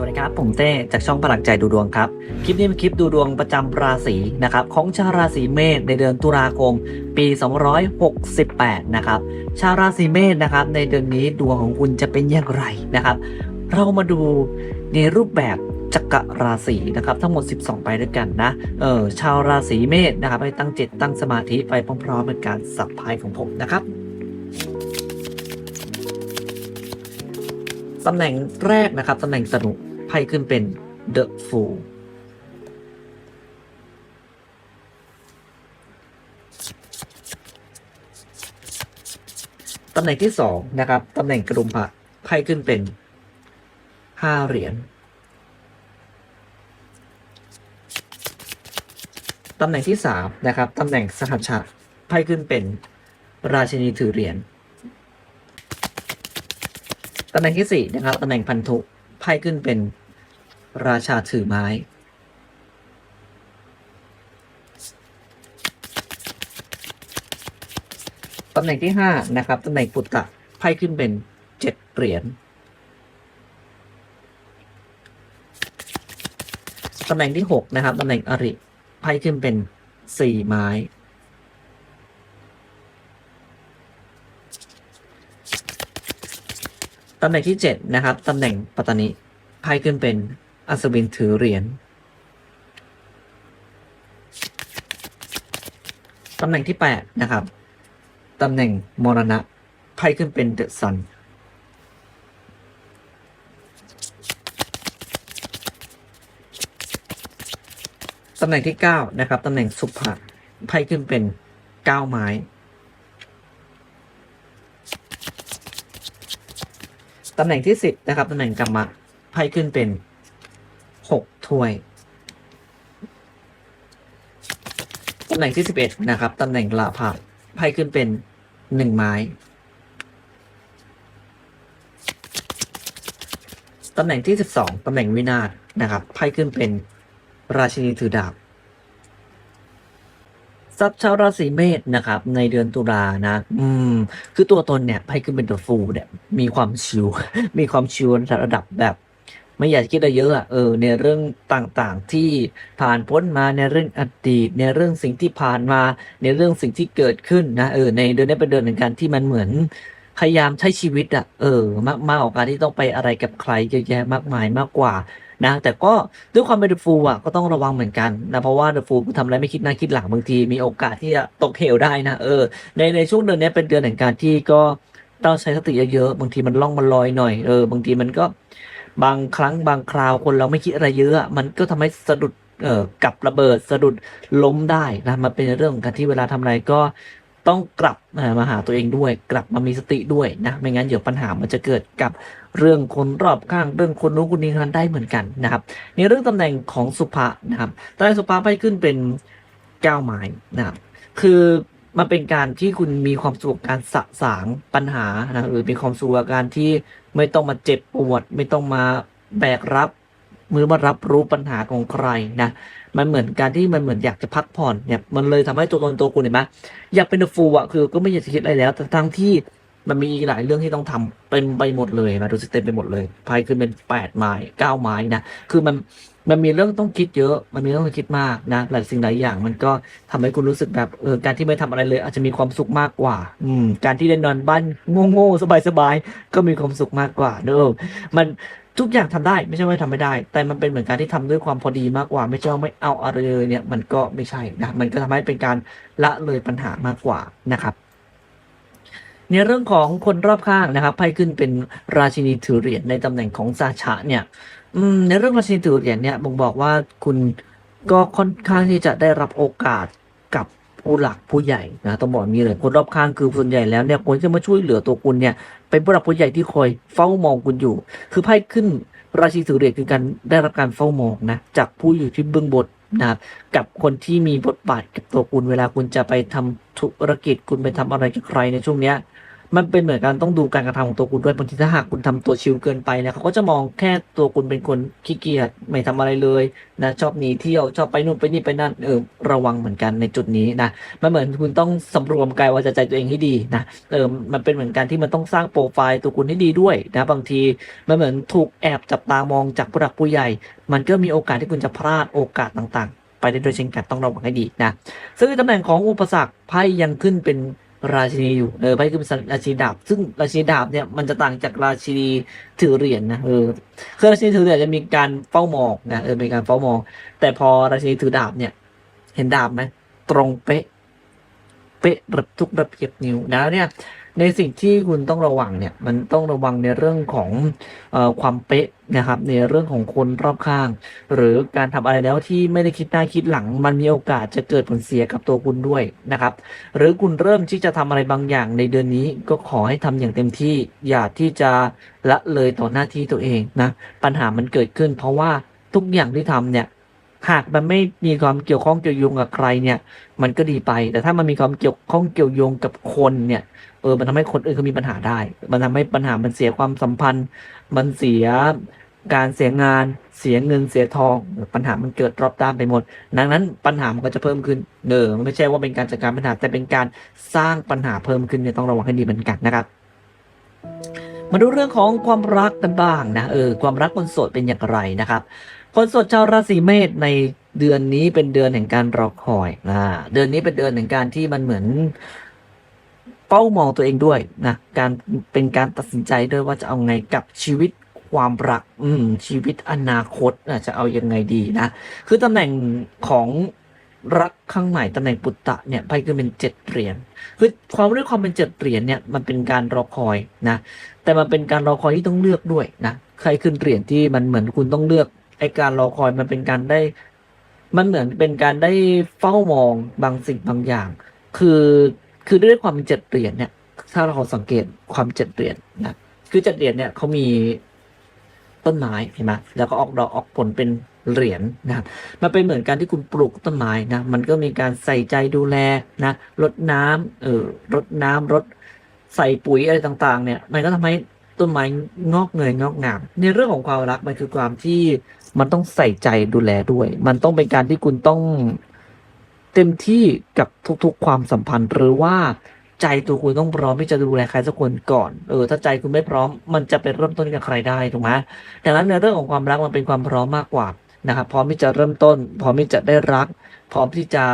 สวัสดีครับ ผมเต้จากช่องพลังใจดูดวงครับ คลิปนี้เป็นคลิปดูดวงประจำราศีนะครับของชาวราศีเมษในเดือนตุลาคม ปี 268 นะครับชาวราศีเมษนะครับในเดือนนี้ดวงของคุณจะเป็นอย่างไรนะครับ เรามาดูในรูปแบบจักรราศีนะครับทั้งหมด 12 ไปด้วยกันนะเออชาวราศีเมษนะครับให้ตั้งจิตตั้งสมาธิไปพร้อมๆเป็นการสับพายของผมนะครับตำแหน่งแรกนะครับตำแหน่งสนุก ไพ่ขึ้นเป็น The Fool ตำแหน่งที่สองนะครับ ตำแหน่งกระดุมพระไพ่ขึ้นเป็นห้าเหรียญ ตำแหน่งที่สามนะครับ ตำแหน่งสหัชชะไพ่ขึ้นเป็นราชินีถือเหรียญ ตำแหน่งที่สี่นะครับ ตำแหน่งพันธุ ไพ่ขึ้นเป็นราชาถือไม้ ตำแหน่งที่ห้านะครับตำแหน่งปุตตะไพ่ขึ้นเป็นเจ็ดเหรียญตำแหน่งที่หกนะครับตำแหน่งอริไพ่ขึ้นเป็นสี่ไม้ ตำแหน่งที่ 7 นะครับ ตำแหน่งปัตตานีไพ่ขึ้นเป็นอัศวินถือเหรียญ ตำแหน่งที่ 8 นะครับ ตำแหน่งมรณะไพ่ขึ้นเป็นเดอะซัน ตำแหน่งที่ 9 นะครับ ตำแหน่งสุภะไพ่ขึ้นเป็น 9 ไม้ ตำแหน่งที่สิบนะครับตำแหน่งกรรมะไพ่ขึ้นเป็นหกถ้วยตำแหน่งที่สิบเอ็ดนะครับตำแหน่งลาภะไพ่ขึ้นเป็นหนึ่งไม้ตำแหน่งที่สิบสองตำแหน่งวินาศนะครับไพ่ขึ้นเป็นราชินีถือดาบ ซับชาวราศีเมษนะครับ ในเดือนตุลานะ อืม คือตัวตนเนี่ยไพ่ขึ้นเป็นตัวฟูเนี่ยมีความชิว มีความชิวระดับแบบ ไม่อยากคิดอะไรเยอะอะเออ ในเรื่องต่างๆที่ผ่านพ้นมาในเรื่องอดีต ในเรื่องสิ่งที่ผ่านมา ในเรื่องสิ่งที่เกิดขึ้นนะเออในเดือนนี้เป็นเดือนหนึ่งการที่มันเหมือนพยายามใช้ชีวิตอะเออ มากมากกาการที่ต้องไปอะไรกับใครเยอะแยะมากมายมากกว่า นะแต่ก็ด้วยความเป็นเดอะฟูอะก็ต้องระวังเหมือนกันนะเพราะว่าเดอะฟูทำอะไรไม่คิดหน้าคิดหลังบางทีมีโอกาสที่จะตกเหวได้นะเออในในช่วงเดือนนี้เป็นเดือนแห่งการที่ก็ต้องใช้สติเยอะๆบางทีมันล่องมันลอยหน่อยเออบางทีมันก็บางครั้งบางคราวคนเราไม่คิดอะไรเยอะ มันก็ทำให้สะดุดเอ่อกับระเบิดสะดุดล้มได้นะมันเป็นเรื่องของการที่เวลาทำอะไรก็ต้องกลับมาหาตัวเองด้วย กลับมามีสติด้วยนะไม่งั้นเดี๋ยวปัญหามันจะเกิดกับ เรื่องคนรอบข้างเรื่องคนนู้นคนนี้นั้นได้เหมือนกันนะครับ ในเรื่องตำแหน่งของสุภะนะครับตำแหน่งสุภะไปขึ้นเป็นเก้าไม้นะครับ คือมันเป็นการที่คุณมีความสุขการสะสางปัญหานะหรือมีความสุขกับการที่ไม่ต้องมาเจ็บปวด ไม่ต้องมาแบกรับมือมารับรู้ปัญหาของใครนะ มันเหมือนการที่มันเหมือนอยากจะพักผ่อนเนี่ย มันเลยทำให้ตัวตนตัวคุณเห็นไหมอยากเป็นฟูอะคือก็ไม่อยากจะคิดอะไรแล้ว แต่ทั้งที่ มันมีหลายเรื่องที่ต้องทำเต็มไปหมดเลยนะดูสิเต็มไปหมดเลยไพ่ขึ้นเป็นแปดไม้เก้าไม้นะคือมันมันมีเรื่องต้องคิดเยอะ มันมีเรื่องต้องคิดมากนะหลายสิ่งหลายอย่าง มันก็ทำให้คุณรู้สึกแบบเออการที่ไม่ทำอะไรเลย อาจจะมีความสุขมากกว่า อืม การที่ได้นอนบ้านโง่ๆสบายๆก็มีความสุขมากกว่าเนอะมันทุกอย่างทำได้ไม่ใช่ว่าทำไม่ได้ แต่มันเป็นเหมือนการที่ทำด้วยความพอดีมากกว่า ไม่ใช่ว่าไม่เอาอะไรเลยเนี่ย มันก็ไม่ใช่นะมันก็ทำให้เป็นการละเลยปัญหามากกว่านะครับ ในเรื่องของคนรอบข้างนะครับไพ่ขึ้นเป็นราชินีถือเหรียญในตำแหน่งของซาชะเนี่ยในเรื่องราชินีถือเหรียญเนี่ยบ่งบอกว่าคุณก็ค่อนข้างที่จะได้รับโอกาสกับผู้หลักผู้ใหญ่นะต้องบอกอย่างนี้เลยคนรอบข้างคือส่วนใหญ่แล้วเนี่ยคนที่จะมาช่วยเหลือตัวคุณเนี่ยเป็นผู้หลักผู้ใหญ่ที่คอยเฝ้ามองคุณอยู่ คือไพ่ขึ้นราชินีถือเหรียญคือการได้รับการเฝ้ามองนะจากผู้อยู่ที่เบื้องบน นะครับกับคนที่มีบทบาทกับตัวคุณเวลาคุณจะไปทำธุรกิจคุณไปทำอะไรกับใครในช่วงเนี้ย มันเป็นเหมือนการต้องดูการกระทำของตัวคุณด้วยบางทีถ้าหากคุณทำตัวชิลเกินไปเนี่ยเขาก็จะมองแค่ตัวคุณเป็นคนขี้เกียจไม่ทำอะไรเลยนะชอบหนีเที่ยวชอบไปนู่นไปนี่ไปนั่นเออระวังเหมือนกันในจุดนี้นะมันเหมือนคุณต้องสำรวมกายวาจาใจตัวเองให้ดีนะเออมันเป็นเหมือนการที่มันต้องสร้างโปรไฟล์ตัวคุณให้ดีด้วยนะบางทีมันเหมือนถูกแอบจับตามองจากผู้หลักผู้ใหญ่ มันก็มีโอกาสที่คุณจะพลาดโอกาสต่างๆ ไปได้โดยเช่นกันต้องระวังให้ดีนะซึ่งตำแหน่งของอุปสรรคไพ่ยังขึ้นเป็น ราชินีอยู่เออไพ่คือเป็นราชินีดาบ ซึ่งราชินีดาบเนี่ยมันจะต่างจากราชินีถือเหรียญนะเออคือราชินีถือเหรียญจะมีการเฝ้ามองนะเออเป็นการเฝ้ามอง แต่พอราชินีถือดาบเนี่ย เห็นดาบไหมตรงเป๊ะเป๊ะระทุกระเบียบนิ้วนะเนี่ย ในสิ่งที่คุณต้องระวังเนี่ยมันต้องระวังในเรื่องของออความเป๊ะนะครับ ในเรื่องของคนรอบข้าง หรือการทำอะไรแล้วที่ไม่ได้คิดหน้าคิดหลัง มันมีโอกาสจะเกิดผลเสียกับตัวคุณด้วยนะครับ หรือคุณเริ่มที่จะทำอะไรบางอย่างในเดือนนี้ก็ขอให้ทำอย่างเต็มที่อย่าที่จะละเลยต่อหน้าที่ตัวเองนะปัญหามันเกิดขึ้น เพราะว่าทุกอย่างที่ทำเนี่ยหากมันไม่มีความเกี่ยวข้องเกี่ยวโยงกับใครเนี่ย มันก็ดีไป แต่ถ้ามันมีความเกี่ยวข้องเกี่ยวโยงกับคนเนี่ย ออมันทำให้คนอื่นเขามีปัญหาได้ มันทำให้ปัญหามันเสียความสัมพันธ์ มันเสียการเสียงานเสียเงินเสียทอง ปัญหามันเกิดรอบด้านไปหมด ดังนั้นปัญหามันก็จะเพิ่มขึ้นเนอมันไม่ใช่ว่าเป็นการจัดการปัญหาแต่เป็นการสร้างปัญหาเพิ่มขึ้นเนี่ยต้องระวังให้ดีเหมือนกันนะครับ มาดูเรื่องของความรักกันบ้างนะเออความรักคนโสดเป็นอย่างไรนะครับ คนโสดชาวราศีเมษในเดือนนี้เป็นเดือนแห่งการรอคอยนะเดือนนี้เป็นเดือนแห่งการที่มันเหมือน เป้ามองตัวเองด้วยนะการเป็นการตัดสินใจด้วยว่าจะเอาไงกับชีวิตความรักอืมชีวิตอนาคตนะจะเอายังไงดีนะ คือตำแหน่งของรักข้างใหม่ตำแหน่งปุตตะเนี่ยไพ่ขึ้นเป็นเจ็ดเหรียญคือความด้วยความเป็นเจ็ดเหรียญเนี่ยมันเป็นการรอคอยนะ แต่มันเป็นการรอคอยที่ต้องเลือกด้วยนะใครขึ้นเหรียญที่มันเหมือนคุณต้องเลือกไอการรอคอยมันเป็นการได้ มันเหมือนเป็นการได้เฝ้ามองบางสิ่งบางอย่าง คือ คือด้วยความเป็นเจ็ดเหรียญเนี่ย ถ้าเราสังเกตความเจ็ดเหรียญนะคือเจ็ดเหรียญเนี่ยเขามีต้นไม้เห็นไหมแล้วก็ออกดอกออกผลเป็นเหรียญนะครับมันเป็นเหมือนการที่คุณปลูกต้นไม้นะ มันก็มีการใส่ใจดูแลนะรดน้ำเออรดน้ำรดใส่ปุ๋ยอะไรต่างๆ เนี่ย มันก็ทำให้ต้นไม้งอกเงยงอกงาม ในเรื่องของความรักมันคือความที่มันต้องใส่ใจดูแลด้วย มันต้องเป็นการที่คุณต้อง เต็มที่กับทุกๆความสัมพันธ์ หรือว่าใจตัวคุณต้องพร้อมที่จะดูแลใครสักคนก่อนเออถ้าใจคุณไม่พร้อม มันจะไปเริ่มต้นกับใครได้ถูกไหมดังนั้นในเรื่องของความรักมันเป็นความพร้อมมากกว่านะครับพร้อมที่จะเริ่มต้น พร้อมที่จะได้รัก พร้อมที่จะ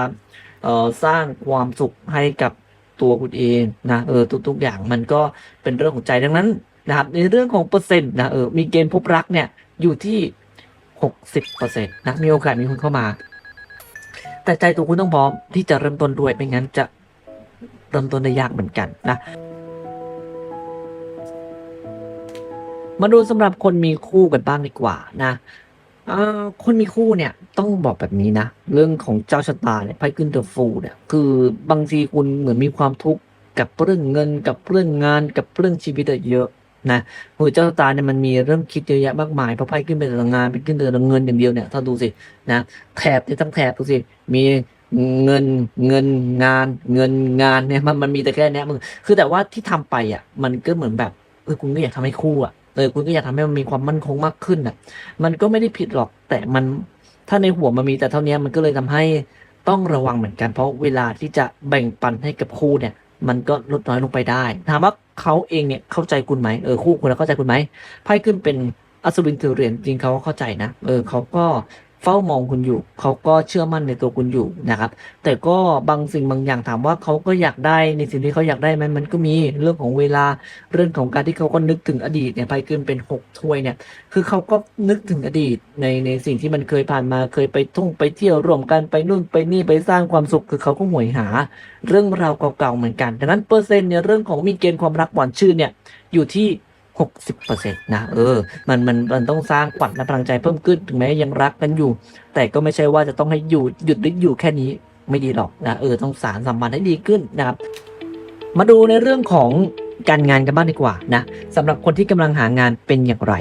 เอ่อสร้างความสุขให้กับตัวคุณเองนะเออทุกๆอย่างมันก็เป็นเรื่องของใจดังนั้นนะครับในเรื่องของเปอร์เซ็นต์นะเออมีเกณฑ์พบรักเนี่ยอยู่ที่หกสิบเปอร์เซ็นต์นะมีโอกาสมีคนเข้ามา แต่ใจตัวคุณต้องพร้อมที่จะเริ่มต้นด้วยไม่งั้นจะเริ่มต้นได้ยากเหมือนกันนะมาดูสำหรับคนมีคู่กันบ้างดีกว่านะเออคนมีคู่เนี่ยต้องบอกแบบนี้นะ เรื่องของเจ้าชะตาเนี่ยไพ่ขึ้นเดอะฟูเนี่ยคือบางทีคุณเหมือนมีความทุกข์กับเรื่องเงินกับเรื่องงานกับเรื่องชีวิตเยอะ นะหัวเจ้าตาเนี่ยมันมีเรื่องคิดเยอะแยะมากมายเพราะไพ่ขึ้นเป็นแต่งานเป็นขึ้นแต่เงินอย่างเดียวเนี่ยถ้าดูสินะแถบเนี่ทั้งแถบดูสิมีเงินเงินงานเงินงานเนี่ยมันมันมีแต่แค่เนี้ยมึงคือแต่ว่าที่ทำไปอะมันก็เหมือนแบบเออคุณก็อยากทำให้คู่อะเออคุณก็อยากทำให้มันมีความมั่นคงมากขึ้นอะ มันก็ไม่ได้ผิดหรอกแต่มันถ้าในหัวมันมีแต่เท่านี้มันก็เลยทำให้ต้องระวังเหมือนกัน เพราะเวลาที่จะแบ่งปันให้กับคู่เนี่ย มันก็ลดน้อยลงไปได้ถามว่า เขาเองเนี่ยเข้าใจคุณไหมเออคู่คุณแล้วเข้าใจคุณไหมไพ่ขึ้นเป็นอัศวินถือเหรียญจริงเขาก็เข้าใจนะเออเขาก็ เฝ้ามองคุณอยู่ เขาก็เชื่อมั่นในตัวคุณอยู่นะครับ แต่ก็บางสิ่งบางอย่างถามว่าเขาก็อยากได้ในสิ่งที่เขาอยากได้ไหมมันก็มีเรื่องของเวลาเรื่องของการที่เขาก็นึกถึงอดีตเนี่ยไปขึ้นเป็นหกถ้วยเนี่ย คือเขาก็นึกถึงอดีตในในสิ่งที่มันเคยผ่านมาเคยไปท่องไปเที่ยวร่วมกันไปนู่นไปนี่ไปสร้างความสุขคือเขาก็หวยหา เรื่องราวเก่าๆเหมือนกันดังนั้นเปอร์เซ็นต์เนี่ยเรื่องของมีเกณฑ์ความรักหวานชื่นเนี่ยอยู่ที่ 60%นะเออมันมันมันต้องสร้างขวัญและพลังใจเพิ่มขึ้นถึงแม้ยังรักกันอยู่ แต่ก็ไม่ใช่ว่าจะต้องให้อยู่หยุดหรืออยู่แค่นี้ไม่ดีหรอกนะเออต้องสารสัมพันธ์ให้ดีขึ้นนะครับ มาดูในเรื่องของการงานกันบ้างดีกว่านะสำหรับคนที่กำลังหางานเป็นอย่างไร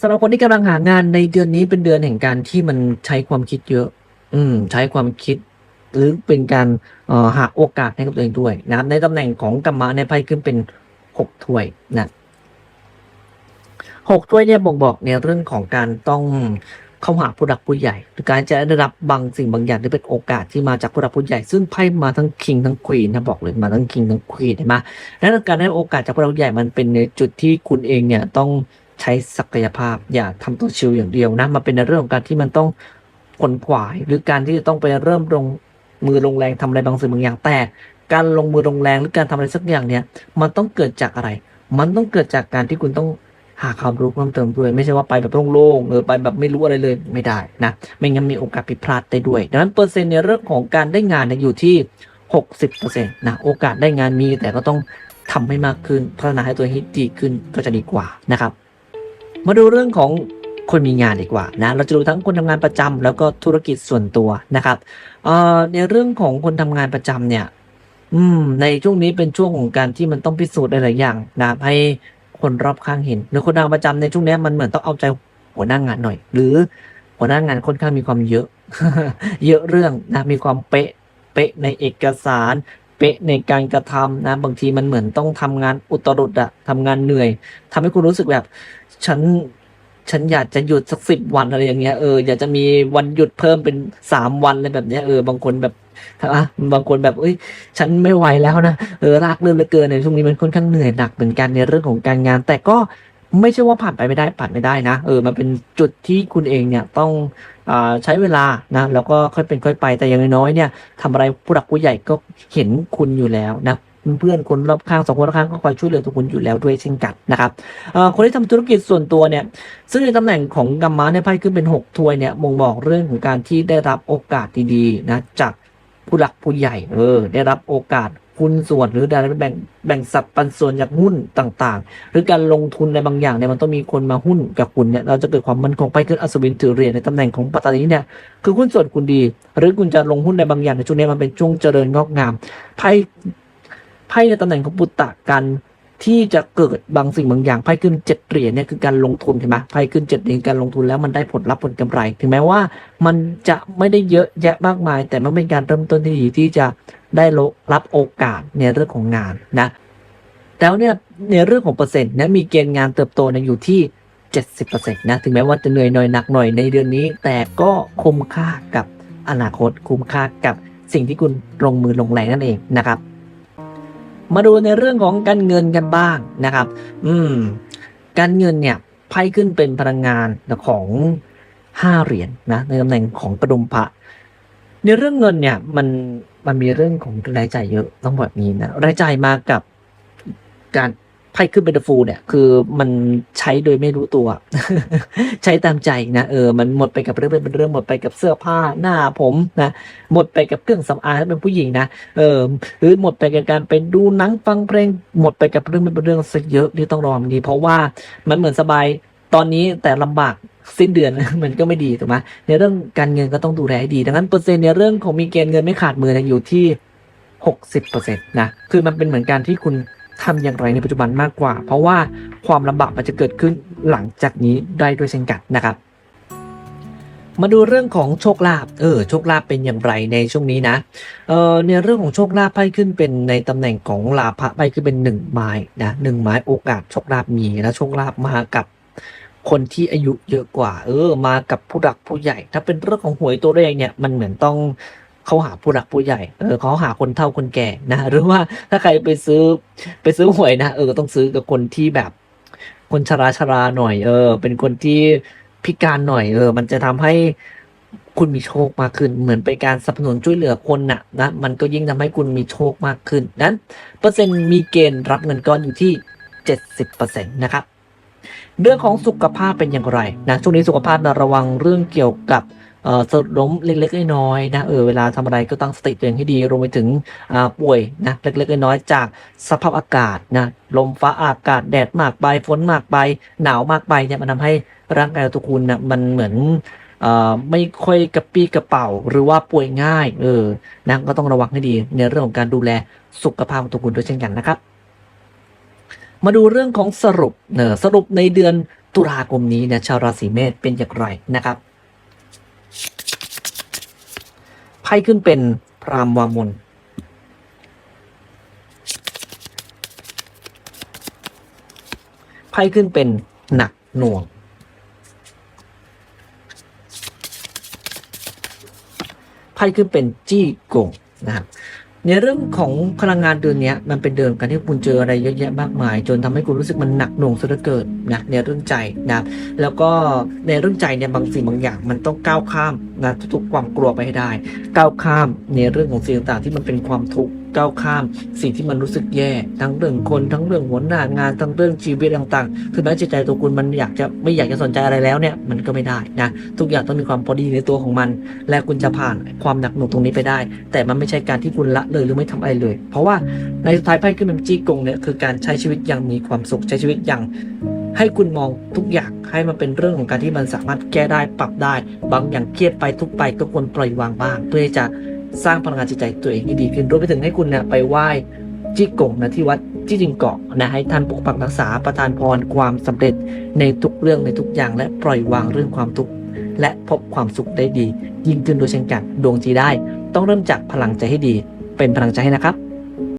สำหรับคนที่กำลังหางานในเดือนนี้เป็นเดือนแห่งการที่มันใช้ความคิดเยอะ อืมใช้ความคิด หรือเป็นการออหาโอกาสให้กับตัวเองด้วยนะครับในตำแหน่งของกรรมะในไพ่ขึ้นเป็นหกถ้วยนะ หกถ้วยเนี่ยบ่งบอกในเรื่องของการต้องเข้าหาผู้หลักผู้ใหญ่หรือการจะได้รับบางสิ่งบางอย่างที่เป็นโอกาสที่มาจากผู้หลักผู้ใหญ่ ซึ่งไพ่มาทั้งคิงทั้งควีนนะบอกเลยมาทั้งคิงทั้งควีนเห็นไหมและการได้โอกาสจากผู้หลักผู้ใหญ่มันเป็นในจุดที่คุณเองเนี่ยต้องใช้ศักยภาพอย่าทำตัวชิลอย่างเดียวนะมาเป็นในเรื่องของการที่มันต้องขนขวาย หรือการที่จะต้องไปเริ่มลงมือลงแรงทำอะไรบางสิ่งบางอย่างแต่การลงมือลงแรงหรือการทำอะไรสักอย่างเนี่ยมันต้องเกิดจากอะไร มันต้องเกิดจากการที่คุณต้อง หาความรู้เพิ่มเติมด้วย ไม่ใช่ว่าไปแบบโล่งๆเออไปแบบไม่รู้อะไรเลยไม่ได้นะ ไม่งั้นมีโอกาสผิดพลาดได้ด้วย ดังนั้นเปอร์เซ็นต์ในเรื่องของการได้งานอยู่ที่ 60%นะโอกาสได้งานมีแต่ก็ต้องทำให้มากขึ้น พัฒนาให้ตัวเองให้ดีขึ้นก็จะดีกว่านะครับ มาดูเรื่องของคนมีงานดีกว่านะ เราจะดูทั้งคนทำงานประจำแล้วก็ธุรกิจส่วนตัวนะครับในเรื่องของคนทำงานประจำเนี่ยในช่วงนี้เป็นช่วงของการที่มันต้องพิสูจน์หลายอย่างนะให้ คนรอบข้างเห็น หรือคนทำงานประจำในช่วงนี้มันเหมือนต้องเอาใจหัวหน้างงานหน่อย หรือหัวหน้างงานค่อนข้างมีความเยอะ เยอะเรื่องนะมีความเป๊ะเป๊ะในเอกสารเป๊ะในการกระทำนะบางทีมันเหมือนต้องทำงานอุตรุดอะทำงานเหนื่อยทำให้คุณรู้สึกแบบ ฉันฉันอยากจะหยุดสักสิบวันอะไรอย่างเงี้ยเอออยากจะมีวันหยุดเพิ่มเป็นสามวันอะไรแบบเนี้ยเออบางคนแบบ อะบางคนแบบเอ้ย ฉันไม่ไหวแล้วนะ เออรากเรื่อเหลือเกินในช่วงนี้มันค่อนข้างเหนื่อยหนักเหมือนกันในเรื่องของการงาน แต่ก็ไม่ใช่ว่าผ่านไปไม่ได้ผ่านไม่ได้นะ เออ มันเป็นจุดที่คุณเองเนี่ยต้องอใช้เวลานะ แล้วก็ค่อยเป็นค่อยไป แต่อย่างน้อยๆเนี่ยทำอะไรผู้หลักผู้ใหญ่ก็เห็นคุณอยู่แล้วนะเพื่อนคนรอบข้างสองคนรอบข้างก็คอยช่วยเหลือตัวคุณอยู่แล้วด้วยเช่นกันนะครับเอ่อคนที่ทำธุรกิจส่วนตัวเนี่ยซึ่งในตำแหน่งของกัมมะในไพ่ขึ้นเป็นหกถ้วยเนี่ยบ่งบอกเรื่องของการที่ได้รับโอกาสดีๆนะจาก ผู้หลักผู้ใหญ่ เออ ได้รับโอกาสคุณส่วนหรือได้แบ่งแบ่งสัดปันส่วนจากหุ้นต่าง ๆ หรือการลงทุนในบางอย่างเนี่ยมันต้องมีคนมาหุ้นกับคุณเนี่ยเราจะเกิดความมั่นคงไปขึ้นอัศวินถือเหรียญในตำแหน่งของปัตตานีเนี่ยคือหุ้นส่วนคุณดี หรือคุณจะลงหุ้นในบางอย่างในช่วงนี้มันเป็นช่วงเจริญงอกงามไพ่ไพ่ในตำแหน่งของปุตตะกัน ที่จะเกิดบางสิ่งบางอย่างไพ่ขึ้นเจ็ดเหรียญเนี่ยคือการลงทุนใช่ไหมไพ่ขึ้นเจ็ดเหรียญการลงทุนแล้วมันได้ผลลัพธ์ผลกำไร ถึงแม้ว่ามันจะไม่ได้เยอะแยะมากมาย แต่มันเป็นการเริ่มต้นที่ดีที่จะได้รับโอกาสในเรื่องของงานนะแล้วเนี่ยในเรื่องของเปอร์เซ็นต์นะมีเกณฑ์งานเติบโตเนี่ยอยู่ที่ 70%นะถึงแม้ว่าจะเหนื่อยหน่อยหนักหน่อยในเดือนนี้ แต่ก็คุ้มค่ากับอนาคตคุ้มค่ากับสิ่งที่คุณลงมือลงแรงนั่นเองนะครับ มาดูในเรื่องของการเงินกันบ้างนะครับ อืม การเงินเนี่ยไพ่ขึ้นเป็นพลังงานของห้าเหรียญนะในตำแหน่งของกระดุมพระในเรื่องเงินเนี่ยมันมันมีเรื่องของรายจ่ายเยอะต้องแบบนี้นะรายจ่ายมากับการ ไพ่ขึ้นเป็นฟูเนี่ย คือมันใช้โดยไม่รู้ตัว ใช้ตามใจนะเออมันหมดไปกับเรื่องเป็นเรื่องหมดไปกับเสื้อผ้าหน้าผมนะหมดไปกับเครื่องสำอางถ้าเป็นผู้หญิงนะเออหรือหมดไปกับการไปดูหนังฟังเพลงหมดไปกับเรื่องเป็นเรื่องซะเยอะที่ต้องรอมันดี เพราะว่ามันเหมือนสบายตอนนี้แต่ลำบากสิ้นเดือนมันก็ไม่ดีถูกไหมในเรื่องการเงินก็ต้องดูแลให้ดี ดังนั้นเปอร์เซ็นต์ในเรื่องของมีเกณฑ์เงินไม่ขาดมือนะอยู่ที่หกสิบเปอร์เซ็นต์นะคือมันเป็นเหมือนการที่คุณ ทำอย่างไรในปัจจุบันมากกว่า เพราะว่าความลำบากมันจะเกิดขึ้นหลังจากนี้ได้ด้วยเช่นกันนะครับ มาดูเรื่องของโชคลาภเออโชคลาภเป็นอย่างไรในช่วงนี้นะเออในเรื่องของโชคลาภไพ่ขึ้นเป็นในตำแหน่งของลาภะไพ่ขึ้นเป็นหนึ่งไม้นะหนึ่งไม้โอกาสโชคลาภมีและโชคลาภมากับคนที่อายุเยอะกว่า เออ มากับผู้หลักผู้ใหญ่ ถ้าเป็นเรื่องของหวยตัวเลขเนี่ย มันเหมือนต้อง เขาหาผู้หลักผู้ใหญ่ เออเขาหาคนเฒ่าคนแก่นะ หรือว่าถ้าใครไปซื้อไปซื้อหวยนะ เออต้องซื้อกับคนที่แบบ คนชราชราหน่อย เออ เป็นคนที่พิการหน่อย เออ มันจะทำให้คุณมีโชคมากขึ้น เหมือนเป็นการสนับสนุนช่วยเหลือคนน่ะนะ มันก็ยิ่งทำให้คุณมีโชคมากขึ้น นั้นเปอร์เซ็นต์มีเกณฑ์รับเงินก้อนอยู่ที่ 70%นะครับ เรื่องของสุขภาพเป็นอย่างไรนะ ช่วงนี้สุขภาพนะระวังเรื่องเกี่ยวกับ สะดุดล้มเล็กๆน้อยๆนะเออเวลาทำอะไรก็ตั้งสติตัวเองให้ดีรวมไปถึงป่วยนะเล็กๆน้อยๆจากสภาพอากาศนะลมฟ้าอากาศแดดมากไปฝนมากไป หนาวมากไปเนี่ยมันทำให้ร่างกายตัวคุณนะมันเหมือนเอ่อไม่ค่อยกระปี้กระเป๋า หรือว่าป่วยง่าย เออนะก็ต้องระวังให้ดีในเรื่องของการดูแลสุขภาพของตัวคุณด้วยเช่นกันนะครับ มาดูเรื่องของสรุปเนอสรุปในเดือนตุลาคมนี้นี่ยชาวราศีเมษเป็นอย่างไรนะครับไพ่ขึ้นเป็นพรามวามนไพ่ขึ้นเป็นหนักหน่วง ไพ่ขึ้นเป็นจี้กงนะครับ ในเรื่องของพลังงานเดือนเนี้ยมันเป็นเดือนการที่คุณเจออะไรเยอะแยะมากมาย จนทำให้คุณรู้สึกมันหนักหน่วงสุดเกินนะในเรื่องใจนะครับแล้วก็ในเรื่องใจเนี่ยบางสิ่งบางอย่าง มันต้องก้าวข้ามนะทุกๆความกลัวไปให้ได้ ก้าวข้ามในเรื่องของสิ่งต่างๆที่มันเป็นความทุกข์ ก้าวข้าม สิ่งที่มันรู้สึกแย่ ทั้งเรื่องคนทั้งเรื่องหัวหน้างานทั้งเรื่องชีวิตต่างๆ คือแม้จิตใจตัวคุณมันอยากจะไม่อยากจะสนใจอะไรแล้วเนี่ยมันก็ไม่ได้นะทุกอย่างต้องมีความพอดีในตัวของมัน และคุณจะผ่านความหนักหน่วงตรงนี้ไปได้ แต่มันไม่ใช่การที่คุณละเลยหรือไม่ทำอะไรเลย เพราะว่าในสุดท้ายไพ่ขึ้นเป็นจี้กงเนี่ยคือการใช้ชีวิตอย่างมีความสุขใช้ชีวิตอย่างให้คุณมองทุกอย่างให้มันเป็นเรื่องของการที่มันสามารถแก้ได้ปรับได้ บางอย่างเครียดไปทุกไปก็ควรปล่อยวางบ้าง เพื่อจะ สร้างพลังงานจิตใจตัวเองให้ดีขึ้นรวมไปถึงให้คุณเนี่ยไปไหว้จี้กงนะที่วัดจี้จิงเกาะนะให้ท่านปกปักรักษาประทานพรความสำเร็จในทุกเรื่องในทุกอย่าง และปล่อยวางเรื่องความทุกข์และพบความสุขได้ดี ยิ่งขึ้นโดยเช่นกันดวงจีได้ ต้องเริ่มจากพลังใจให้ดี เป็นพลังใจให้นะครับ